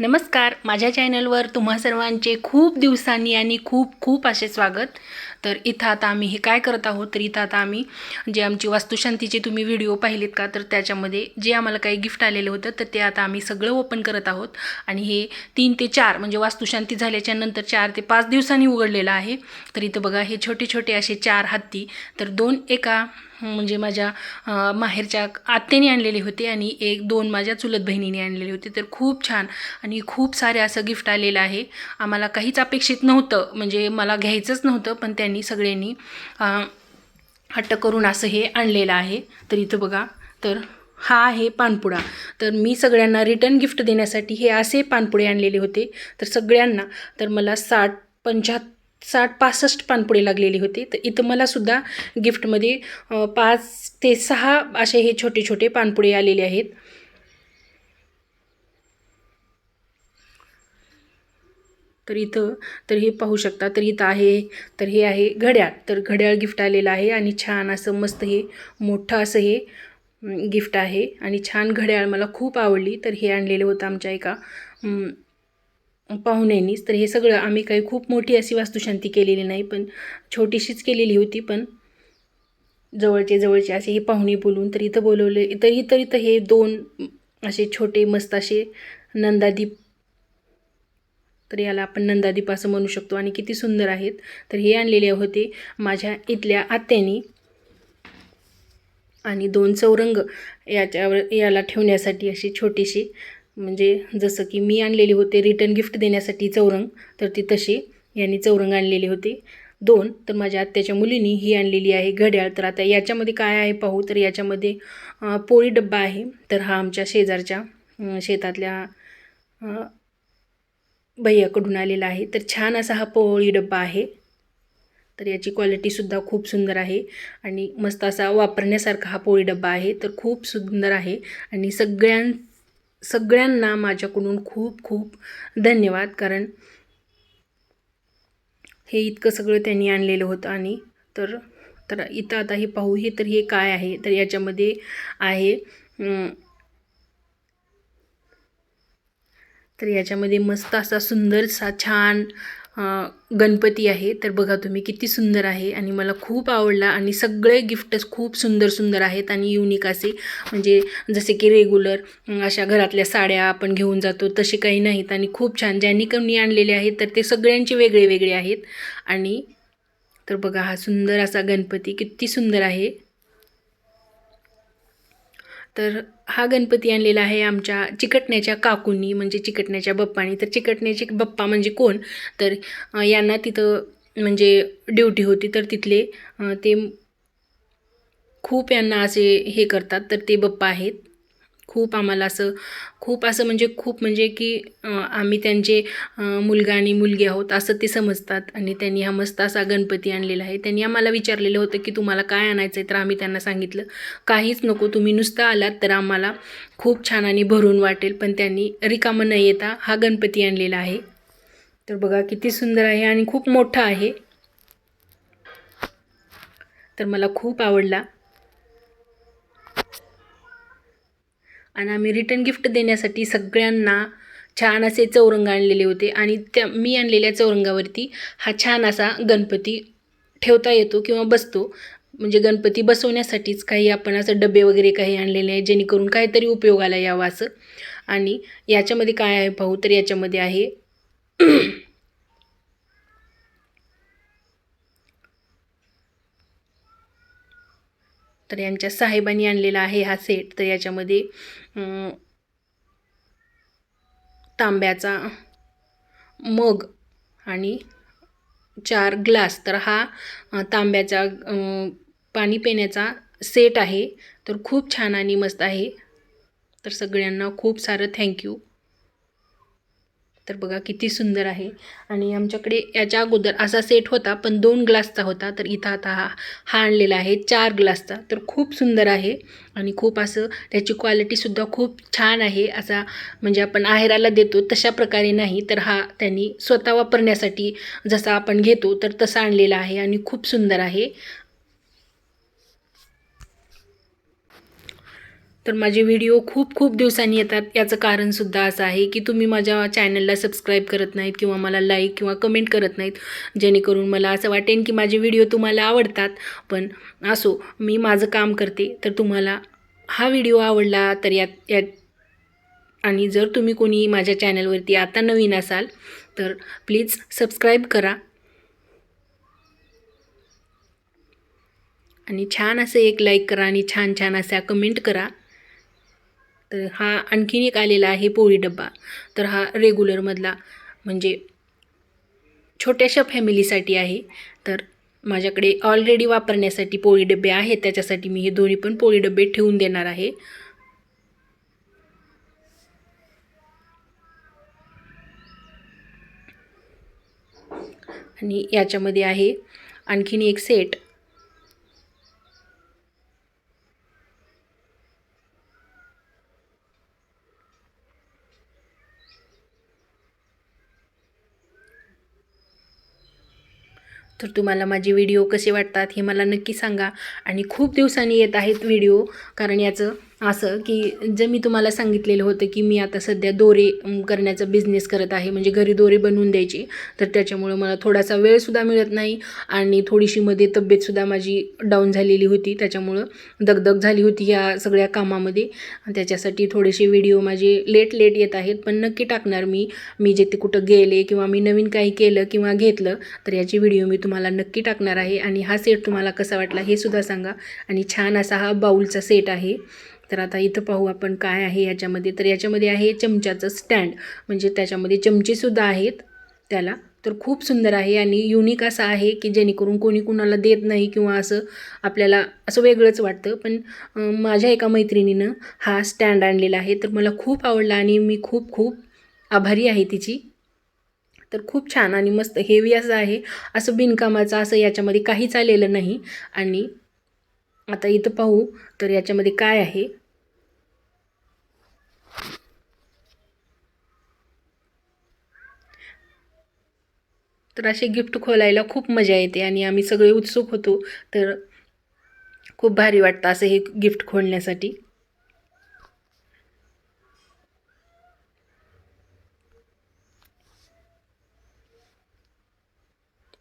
नमस्कार. माझ्या चॅनलवर तुम्हा सर्वांचे खूप दिवसांनी आणि खूप खूप असे स्वागत. तर इथं आता आम्ही हे काय करत आहोत? तर इथं आता आम्ही जे आमची वास्तुशांतीचे तुम्ही व्हिडिओ पाहिलेत का? तर त्याच्यामध्ये जे आम्हाला काही गिफ्ट आलेलं होतं तर ते आता आम्ही सगळं ओपन करत आहोत. आणि हे तीन ते चार म्हणजे वास्तुशांती झाल्याच्यानंतर चार ते पाच दिवसांनी उघडलेलं आहे. तर इथं बघा हे छोटे छोटे असे चार हत्ती. तर दोन एका म्हणजे माझ्या माहेरच्या आत्याने आणलेले होते आणि एक दोन माझ्या चुलत बहिणीने आणलेले होते. तर खूप छान आणि खूप सारे असं गिफ्ट आलेलं आहे. आम्हाला काहीच अपेक्षित नव्हतं. म्हणजे मला घ्यायचंच नव्हतं पण त्यांनी सगळ्यांनी हट्ट करून असं हे आणलेलं आहे. तर इथं बघा तर हा आहे पानपुडा. तर मी सगळ्यांना रिटर्न गिफ्ट देण्यासाठी हे असे पानपुडे आणलेले होते. तर सगळ्यांना तर मला साठ पंच्याहत्तर साठ पासष्ट पानपुडी लागलेले होते. तर इथं मलासुद्धा गिफ्टमध्ये पाच ते सहा असे हे छोटे छोटे पानपुडे आलेले आहेत. तर इथं तर हे पाहू शकता तर इथं आहे तर हे आहे घड्याळ. तर घड्याळ गिफ्ट आलेलं आहे आणि छान असं मस्त हे मोठं असं हे गिफ्ट आहे. आणि छान घड्याळ मला खूप आवडली. तर हे आणलेलं होतं आमच्या एका पाहुण्यांनीच तर हे सगळं आम्ही काही खूप मोठी अशी वास्तुशांती केलेली नाही पण छोटीशीच केलेली होती पण जवळचे जवळचे असे हे पाहुणे बोलून तर इथं बोलवले तर इतर इथं हे दोन असे छोटे मस्त असे नंदादीप तर याला आपण नंदादीप असं म्हणू शकतो आणि किती सुंदर आहेत. तर हे आणलेले होते माझ्या इथल्या आत्यानी. आणि दोन चौरंग याच्यावर याला ठेवण्यासाठी अशी छोटीशी म्हणजे जसं की मी आणलेले होते रिटर्न गिफ्ट देण्यासाठी चौरंग तर ती तशी यांनी चौरंग आणलेले होते. दोन तर माझ्या आत्याच्या मुलीनी ही आणलेली आहे घड्याळ. तर आता याच्यामध्ये काय आहे पाहू? तर याच्यामध्ये पोळी डब्बा आहे. तर हा आमच्या शेजारच्या शेतातल्या भैयाकडून आलेला आहे. तर छान असा हा पोळी डब्बा आहे. तर याची क्वालिटीसुद्धा खूप सुंदर आहे. आणि मस्त असा वापरण्यासारखा हा पोळी डब्बा आहे. तर खूप सुंदर आहे. आणि सगळ्यां सगळ्यांना माझ्याकडून खूप खूप धन्यवाद. कारण हे इतकं सगळं त्यांनी आणलेलं होतं आणि तर तर इथं आता हे पाहू हे तर हे काय आहे? तर याच्यामध्ये आहे अं, तर याच्यामध्ये मस्त असा सुंदरसा छान गणपती आहे तर बघा तुम्ही किती सुंदर आहे आणि मला खूप आवडला आणि सगळे गिफ्टच खूप सुंदर सुंदर आहेत आणि युनिक असे. म्हणजे जसे की रेग्युलर अशा घरातल्या साड्या आपण घेऊन जातो तसे काही नाहीत आणि खूप छान. ज्यांनी कमी आणलेले आहेत तर ते सगळ्यांचे वेगळे वेगळे आहेत. आणि तर बघा हा सुंदर असा गणपती किती सुंदर आहे. तर हा गणपती आणलेला आहे आमच्या चिकटण्याच्या काकूंनी म्हणजे चिकटण्याच्या बप्पानी. तर चिकटण्याची बप्पा म्हणजे कोण? तर यांना तिथं म्हणजे ड्युटी होती. तर तिथले ते खूप यांना असे हे करतात. तर ते बप्पा आहेत. खूप आम्हाला असं खूप असं म्हणजे खूप म्हणजे की आम्ही त्यांचे मुलगा आणि मुलगी आहोत असं ते समजतात. आणि त्यांनी हा मस्त असा गणपती आणलेला आहे. त्यांनी आम्हाला विचारलेलं होतं की तुम्हाला काय आणायचं आहे तर आम्ही त्यांना सांगितलं काहीच नको तुम्ही नुसतं आलात तर आम्हाला खूप छान आणि भरून वाटेल. पण त्यांनी रिकामं न येता हा गणपती आणलेला आहे. तर बघा किती सुंदर आहे आणि खूप मोठा आहे. तर मला खूप आवडला. आणि आम्ही रिटर्न गिफ्ट देण्यासाठी सगळ्यांना छान असे चौरंग आणलेले होते. आणि त्या मी आणलेल्या चौरंगावरती हा छान असा गणपती ठेवता येतो किंवा बसतो. म्हणजे गणपती बसवण्यासाठीच काही आपण असं डबे वगैरे काही आणलेले आहे जेणेकरून काहीतरी उपयोगाला यावं असं आणि याच्यामध्ये काय आहे पाहू तर याच्यामध्ये आहे तर यांच्या साहेबांनी आणलेला आहे हा सेट तर याच्यामध्ये तांब्याचा मग आणि चार ग्लास. तर हा तांब्याचा पाणी पिण्याचा सेट आहे. तर खूप छान आणि मस्त आहे. तर सगळ्यांना खूप सारं थँक्यू तर बघा किती सुंदर आहे. आणि आमच्याकडे याच्या अगोदर असा सेट होता पण दोन ग्लासचा होता. तर इथं आता हा हा आणलेला आहे चार ग्लासचा. तर खूप सुंदर आहे. आणि खूप असं त्याची क्वालिटीसुद्धा खूप छान आहे. असा म्हणजे आपण आहेराला देतो तशा प्रकारे नाही. तर हा त्यांनी स्वतः वापरण्यासाठी जसा आपण घेतो तर तसा आणलेला आहे. आणि खूप सुंदर आहे. तर माझे व्हिडिओ खूप खूप दिवसांनी येतात. याचं कारणसुद्धा असं आहे की तुम्ही माझ्या चॅनलला सबस्क्राईब करत नाहीत किंवा मला लाईक किंवा कमेंट करत नाहीत. जेणेकरून मला असं वाटेन की माझे व्हिडिओ तुम्हाला आवडतात. पण असो मी माझं काम करते तर तुम्हाला हा व्हिडिओ आवडला तर यात यात आणि जर तुम्ही कोणी माझ्या चॅनलवरती आता नवीन असाल तर प्लीज सबस्क्राईब करा. आणि छान असं एक लाईक करा आणि छान छान असा कमेंट करा. तर हा आणखीन एक आलेला आहे पोळी डब्बा. तर हा रेग्युलरमधला म्हणजे छोट्याशा फॅमिलीसाठी आहे. तर माझ्याकडे ऑलरेडी वापरण्यासाठी पोळी डबे आहेत त्याच्यासाठी मी हे दोन्ही पण पोळी डबे ठेवून देणार आहे. आणि याच्यामध्ये आहे आणखीन एक सेट तर तुम्हाला माझे व्हिडिओ कसे वाटतात हे मला नक्की सांगा. आणि खूप दिवसांनी येत आहेत व्हिडिओ कारण याचं असं की जे मी तुम्हाला सांगितलेलं होतं की मी आता सध्या दोरे करण्याचा बिझनेस करत आहे म्हणजे घरी दोरे बनवून द्यायची तर त्याच्यामुळं मला थोडासा वेळसुद्धा मिळत नाही आणि थोडीशी मध्ये तब्येतसुद्धा माझी डाऊन झालेली होती. त्याच्यामुळं दगदग झाली होती या सगळ्या कामामध्ये. त्याच्यासाठी थोडेसे व्हिडिओ माझे लेट लेट येत आहेत पण नक्की टाकणार मी. मी जे ते कुठं गेले किंवा मी नवीन काही केलं किंवा घेतलं तर याची व्हिडिओ मी तुम्हाला नक्की टाकणार आहे. आणि हा सेट तुम्हाला कसा वाटला हे सुद्धा सांगा. आणि छान असा हा बाऊलचा सेट आहे. तर आता इथं पाहू आपण काय आहे याच्यामध्ये. तर याच्यामध्ये आहे चमच्याचं स्टँड. म्हणजे त्याच्यामध्ये चमचेसुद्धा आहेत. त्याला. तर खूप सुंदर आहे आणि युनिक असं आहे की जेणेकरून कोणी कुणाला देत नाही किंवा असं आपल्याला असं वेगळंच वाटतं. पण माझ्या एका मैत्रिणीनं हा स्टँड आणलेला आहे. तर मला खूप आवडला आणि मी खूप खूप आभारी आहे तिची. तर खूप छान आणि मस्त हेवी असं आहे. असं बिनकामाचं असं याच्यामध्ये काहीच आलेलं नाही. आणि आता इथं पाहू तर याच्यामध्ये काय आहे. तर असे गिफ्ट खोलायला खूप मजा येते आणि आम्ही सगळे उत्सुक होतो. तर खूप भारी वाटतं असं हे गिफ्ट खोलण्यासाठी.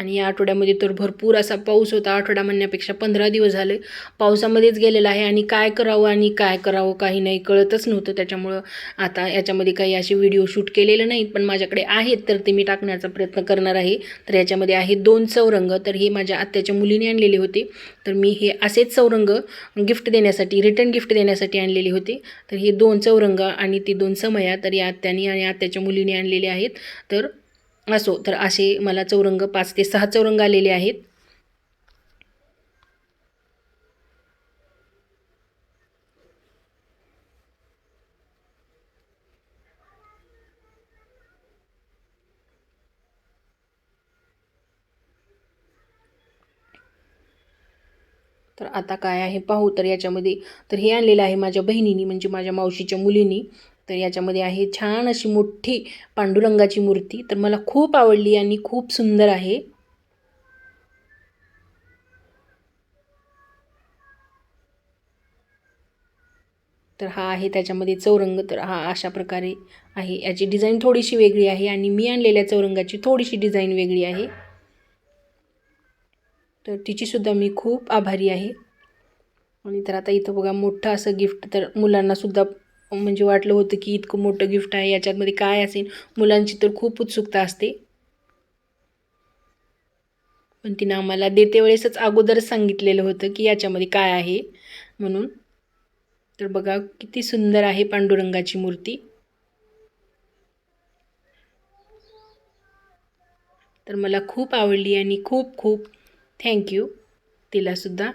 आणि या आठवड्यामध्ये तर भरपूर असा पाऊस होता. आठवडा म्हणण्यापेक्षा पंधरा दिवस झाले. पावसामध्येच गेलेला आहे आणि काय करावं आणि काय करावं काही नाही कळतच नव्हतं. त्याच्यामुळं आता याच्यामध्ये काही असे व्हिडिओ शूट केलेले नाहीत पण माझ्याकडे आहेत तर ते मी टाकण्याचा प्रयत्न करणार आहे. तर याच्यामध्ये आहे दोन चौरंग तर हे माझ्या आत्याच्या मुलीने आणलेले होते. तर मी हे असेच चौरंग गिफ्ट देण्यासाठी रिटर्न गिफ्ट देण्यासाठी आणलेले होते. तर हे दोन चौरंग आणि ती दोन समया तर या आत्याने आणि आत्याच्या मुलीने आणलेले आहेत. तर असो तर असे मला चौरंग पाच ते सहा चौरंग आलेले आहेत. तर आता काय आहे पाहू तर याच्यामध्ये तर हे आणलेलं आहे माझ्या बहिणीनी म्हणजे माझ्या मावशीच्या मुलीनी. तर याच्यामध्ये आहे छान अशी मोठी पांडुरंगाची मूर्ती. तर मला खूप आवडली आणि खूप सुंदर आहे. तर हा आहे त्याच्यामध्ये चौरंग. तर हा अशा प्रकारे आहे. याची डिझाईन थोडीशी वेगळी आहे आणि मी आणलेल्या चौरंगाची थोडीशी डिझाईन वेगळी आहे. तर तिचीसुद्धा मी खूप आभारी आहे. आणि तर आता इथं बघा मोठं असं गिफ्ट. तर मुलांनासुद्धा म्हणजे वाटलं होतं की इतकं मोठं गिफ्ट आहे याच्यामध्ये काय असेल? मुलांची तर खूप उत्सुकता असते. पण तिनं आम्हाला देते वेळेसच अगोदरच सांगितलेलं होतं की याच्यामध्ये काय आहे म्हणून. तर बघा किती सुंदर आहे पांडुरंगाची मूर्ती. तर मला खूप आवडली आणि खूप खूप थँक्यू तिलासुद्धा.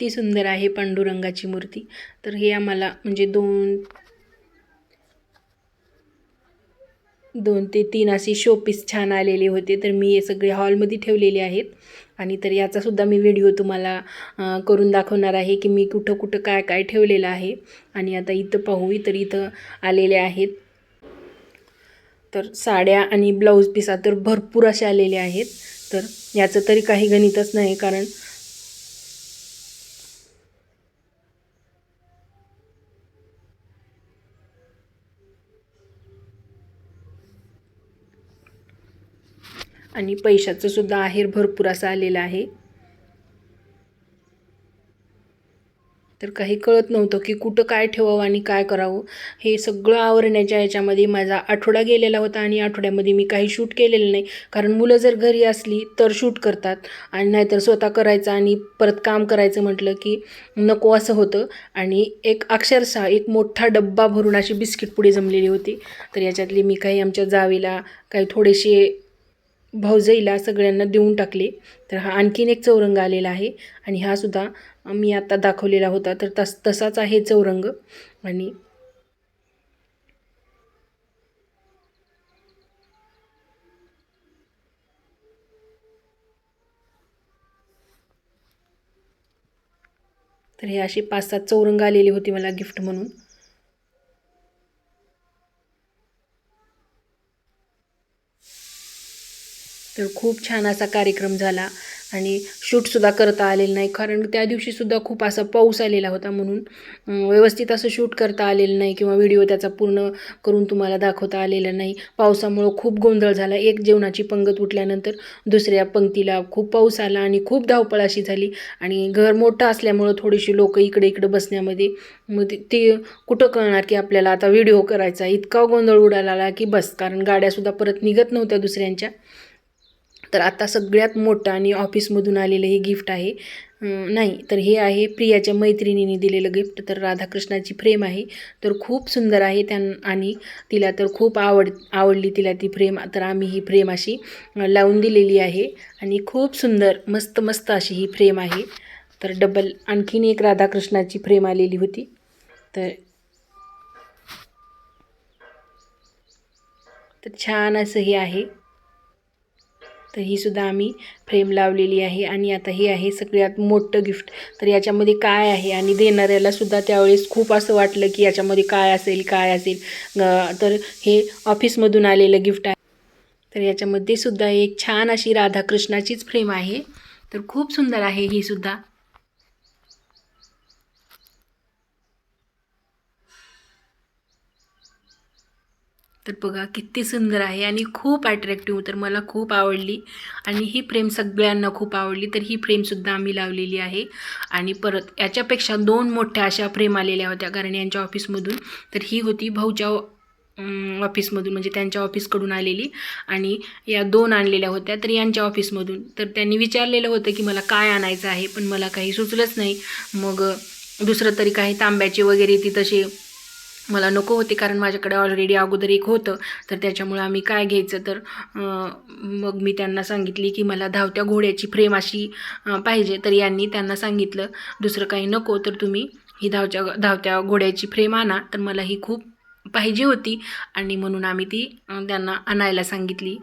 किती सुंदर आहे पांडुरंगाची मूर्ती. तर हे आम्हाला म्हणजे दोन दोन ते तीन असे शोपीस छान आलेले होते. तर मी हे सगळे हॉलमध्ये ठेवलेले आहेत. आणि तर याचासुद्धा मी व्हिडिओ तुम्हाला करून दाखवणार आहे की मी कुठं कुठं काय काय ठेवलेलं आहे. आणि आता इथं पाहू तर इथं आलेले आहेत. तर साड्या आणि ब्लाऊज पिसा तर भरपूर असे आलेले आहेत. तर याचं तरी काही गणितच नाही कारण आणि पैशाचं सुद्धा आहेर भरपूर असं आलेलं आहे. तर काही कळत नव्हतं की कुठं काय ठेवावं आणि काय करावं. हे सगळं आवरण्याच्या याच्यामध्ये माझा आठवडा गेलेला होता आणि आठवड्यामध्ये मी काही शूट केलेलं नाही. कारण मुलं जर घरी असली तर शूट करतात आणि नाहीतर स्वतः करायचं आणि परत काम करायचं म्हटलं की नको असं होतं. आणि एक अक्षरशः एक मोठा डब्बा भरून अशी बिस्किट पुढे जमलेली होती. तर याच्यातली मी काही आमच्या जावीला काही थोडेसे भाऊजईला सगळ्यांना देऊन टाकले. तर हा आणखीन एक चौरंग आलेला आहे. आणि हा सुद्धा मी आता दाखवलेला होता. तर तस तसाच आहे चौरंग. आणि तर हे असे पाच सात चौरंग आलेले होते मला गिफ्ट म्हणून. तर खूप छान असा कार्यक्रम झाला. आणि शूटसुद्धा करता आलेलं नाही. कारण त्या दिवशीसुद्धा खूप असा पाऊस आलेला होता म्हणून व्यवस्थित असं शूट करता आलेलं नाही किंवा व्हिडिओ त्याचा पूर्ण करून तुम्हाला दाखवता आलेला नाही. पावसामुळं खूप गोंधळ झाला. एक जेवणाची पंगत उठल्यानंतर दुसऱ्या पंक्तीला खूप पाऊस आला आणि खूप धावपळ अशी झाली. आणि घर मोठं असल्यामुळं थोडीशी लोक इकडे इकडे बसण्यामध्ये मग ते- कुठं कळणार की आपल्याला आता व्हिडिओ करायचा. इतका गोंधळ उडाला आला की बस. कारण गाड्यासुद्धा परत निघत नव्हत्या दुसऱ्यांच्या. तर आता सगळ्यात मोठं आणि ऑफिसमधून आलेलं हे गिफ्ट आहे. नाही तर हे आहे प्रियाच्या मैत्रिणीने दिलेलं गिफ्ट. तर राधाकृष्णाची फ्रेम आहे. तर खूप सुंदर आहे त्यां आणि तिला तर खूप आवड आवडली तिला ती फ्रेम. तर आम्ही ही फ्रेम अशी लावून दिलेली आहे. आणि खूप सुंदर मस्त मस्त अशी ही फ्रेम आहे. तर डबल आणखीन एक राधाकृष्णाची फ्रेम आलेली होती. तर तर छान असं हे आहे. तर ही सुद्धा आम्ही फ्रेम लावलेली आहे आणि आता हे आहे सगळ्यात मोठं गिफ्ट. तर याच्यामध्ये काय आहे आणि देणाऱ्याला सुद्धा त्यावेळेस खूप असं वाटलं की याच्यामध्ये काय असेल काय असेल. तर हे ऑफिसमधून आलेलं गिफ्ट आहे. तर याच्यामध्ये सुद्धा एक छान अशी राधाकृष्णाचीच फ्रेम आहे. तर खूप सुंदर आहे ही सुद्धा. तर बघा किती सुंदर आहे आणि खूप अट्रॅक्टिव्ह तर मला खूप आवडली. आणि ही फ्रेम सगळ्यांना खूप आवडली तर ही फ्रेमसुद्धा आम्ही लावलेली आहे. आणि परत याच्यापेक्षा दोन मोठ्या अशा फ्रेम आलेल्या होत्या कारण यांच्या ऑफिसमधून तर ही होती भाऊच्या ऑफिसमधून म्हणजे त्यांच्या ऑफिसकडून आलेली. आणि या दोन आणलेल्या होत्या तर यांच्या ऑफिसमधून तर त्यांनी विचारलेलं होतं की मला काय आणायचं आहे पण मला काही सुचलंच नाही. मग दुसरं तरी काही तांब्याचे वगैरे ती तसे मला नको होते कारण माझ्याकडे ऑलरेडी अगोदर एक होतं. तर त्याच्यामुळं आम्ही काय घ्यायचं? तर मग मी त्यांना सांगितली की मला धावत्या घोड्याची फ्रेम अशी पाहिजे. तर यांनी त्यांना सांगितलं दुसरं काही नको तर तुम्ही ही धावच्या धावत्या घोड्याची फ्रेम आणा. तर मला ही खूप पाहिजे होती. आणि म्हणून आम्ही ती त्यांना आणायला सांगितली.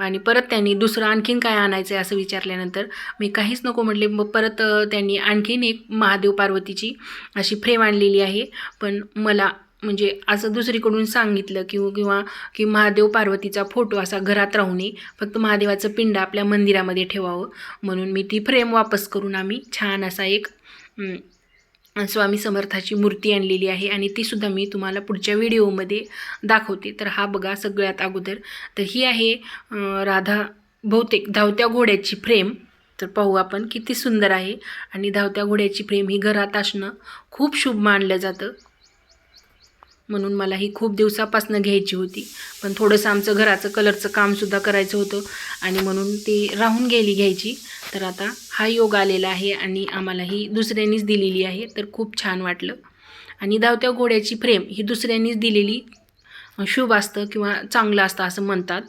आणि परत त्यांनी दुसरं आणखीन काय आणायचं आहे असं विचारल्यानंतर मी काहीच नको म्हटले. मग परत त्यांनी आणखीन एक महादेव पार्वतीची अशी फ्रेम आणलेली आहे. पण मला म्हणजे असं दुसरीकडून सांगितलं किंवा किंवा की महादेव पार्वतीचा फोटो असा घरात राहू नये फक्त महादेवाचं पिंड आपल्या मंदिरामध्ये ठेवावं. म्हणून मी ती फ्रेम वापस करून आम्ही छान असा एक स्वामी समर्थाची मूर्ती आणलेली आहे आणि तीसुद्धा मी तुम्हाला पुढच्या व्हिडिओमध्ये दाखवते. तर हा बघा सगळ्यात अगोदर. तर ही आहे राधा बहुतेक धावत्या घोड्याची फ्रेम. तर पाहू आपण किती सुंदर आहे. आणि धावत्या घोड्याची फ्रेम ही घरात असणं खूप शुभ मानलं जातं. म्हणून मला ही खूप दिवसापासून घ्यायची होती. पण थोडंसं आमचं घराचं कलरचं कामसुद्धा करायचं होतं आणि म्हणून ती राहून गेली घ्यायची. तर आता हा योग आलेला आहे आणि आम्हाला ही दुसऱ्यांनीच दिलेली आहे. तर खूप छान वाटलं. आणि धावत्या घोड्याची फ्रेम ही दुसऱ्यांनीच दिलेली शुभ असतं किंवा चांगलं असतं असं म्हणतात.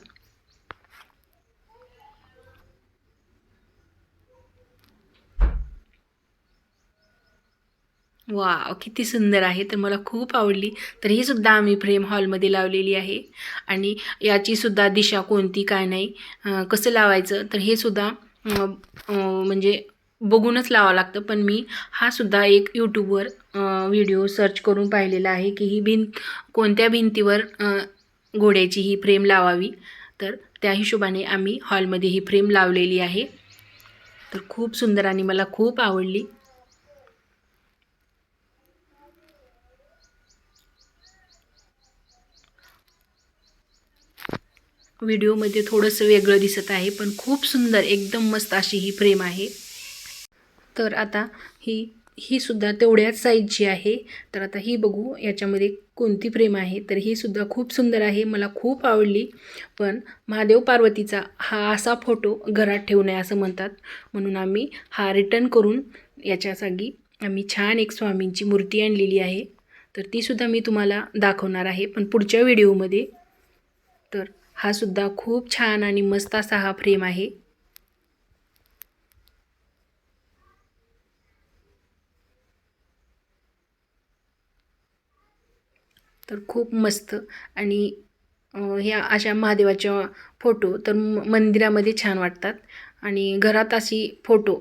वा किती सुंदर आहे तर मला खूप आवडली. तर ही सुद्धा आम्ही फ्रेम हॉलमध्ये लावलेली आहे. आणि याची सुद्धा दिशा कोणती काय नाही कसं लावायचं तर हे सुद्धा म्हणजे बघूनच लावावं लागतं. पण मी हा सुद्धा एक यूट्यूबवर व्हिडिओ सर्च करून पाहिलेला आहे की ही भिंत कोणत्या भिंतीवर घोड्याची ही फ्रेम लावावी. तर त्या हिशोबाने आम्ही हॉलमध्ये ही फ्रेम लावलेली आहे. तर खूप सुंदर आणि मला खूप आवडली. व्हिडिओमध्ये थोडंसं वेगळं दिसत आहे पण खूप सुंदर एकदम मस्त अशी ही फ्रेम आहे. तर आता ही ही सुद्धा तेवढ्याच साईजची आहे. तर आता ही बघू याच्यामध्ये कोणती फ्रेम आहे. तर ही सुद्धा खूप सुंदर आहे मला खूप आवडली. पण महादेव पार्वतीचा हा असा फोटो घरात ठेवू नये असं म्हणतात. म्हणून आम्ही हा रिटर्न करून याच्या जागी आम्ही छान एक स्वामींची मूर्ती आणलेली आहे. तर तीसुद्धा मी तुम्हाला दाखवणार आहे पण पुढच्या व्हिडिओमध्ये तर हा सुद्धा खूप छान आणि मस्त असा हा फ्रेम आहे. तर खूप मस्त आणि ह्या अशा महादेवाच्या फोटो तर म- मंदिरामध्ये छान वाटतात. आणि घरात अशी फोटो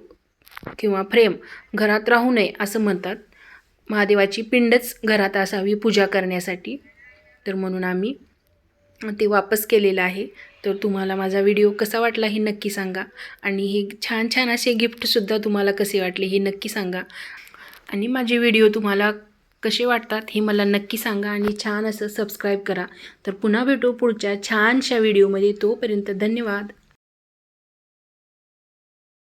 किंवा फ्रेम घरात राहू नये असं म्हणतात. महादेवाची पिंडच घरात असावी पूजा करण्यासाठी. तर म्हणून आम्ही ते वापस केलेलं आहे. तर तुम्हाला माझा व्हिडिओ कसा वाटला हे नक्की सांगा. आणि हे छान छान असे गिफ्टसुद्धा तुम्हाला कसे वाटले हे नक्की सांगा. आणि माझे व्हिडिओ तुम्हाला कसे वाटतात हे मला नक्की सांगा आणि छान असं सबस्क्राईब करा. तर पुन्हा भेटू पुढच्या छानशा व्हिडिओमध्ये. तोपर्यंत धन्यवाद.